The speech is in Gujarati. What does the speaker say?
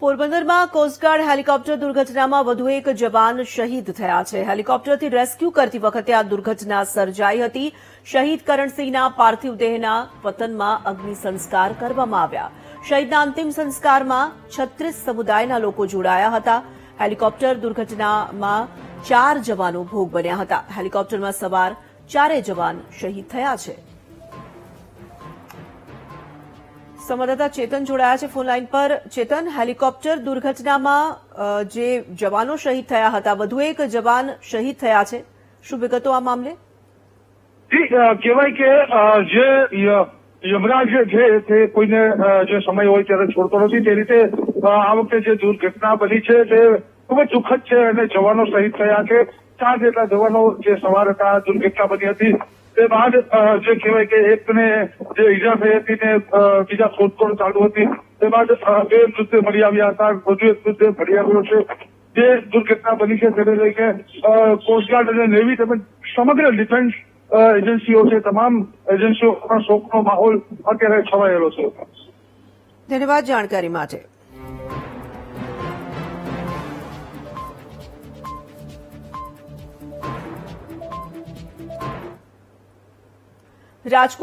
પોરબંદરમાં કોસ્ટગાર્ડ હેલિકોપ્ટર દુર્ઘટનામાં વધુ એક જવાન શહીદ થયા છે. હેલિકોપ્ટરથી રેસ્ક્યુ કરતી વખતે આ દુર્ઘટના સર્જાઈ હતી. શહીદ કરણસિંહના પાર્થિવ દેહના વતનમાં અગ્નિ સંસ્કાર કરવામાં આવ્યા. શહીદના અંતિમ સંસ્કારમાં છત્રીસ સમુદાયના લોકો જોડાયા હતા. હેલિકોપ્ટર દુર્ઘટનામાં ચાર જવાનો ભોગ બન્યા હતા. હેલિકોપ્ટરમાં સવાર ચારેય જવાન શહીદ થયા છે. સંવાદદાતા ચેતન જોડાયા છે ફોનલાઈન પર. ચેતન, હેલિકોપ્ટર દુર્ઘટનામાં જે જવાનો શહીદ થયા હતા, વધુ એક જવાન શહીદ થયા છે. શું વિગતો આ મામલે? કહેવાય કે જે યમરાજ છે, તે કોઈને જે સમય હોય ત્યારે છોડતો નથી. તે રીતે આ વખતે જે દુર્ઘટના બની છે, તે ખૂબ જ દુઃખદ છે અને જવાનો શહીદ થયા છે. ચાર જેટલા જવાનો જે સવાર હતા, દુર્ઘટના બની હતી. તે બાદ જે કહેવાય કે એકને જે ઈજા થઈ હતી ને બીજા શોધખોળ ચાલુ હતી તે બાદ બે મૃતદેહ મળી આવ્યા હતા વધુ એક મૃતદેહ મળી આવ્યો છે જે દુર્ઘટના બની છે તેને લઈને કોસ્ટગાર્ડ અને નેવી તેમજ સમગ્ર ડિફેન્સ એજન્સીઓ છે તમામ એજન્સીઓ પણ શોકનો માહોલ અત્યારે છવાયેલો છે ધન્યવાદ જાણકારી માટે રાજકોટ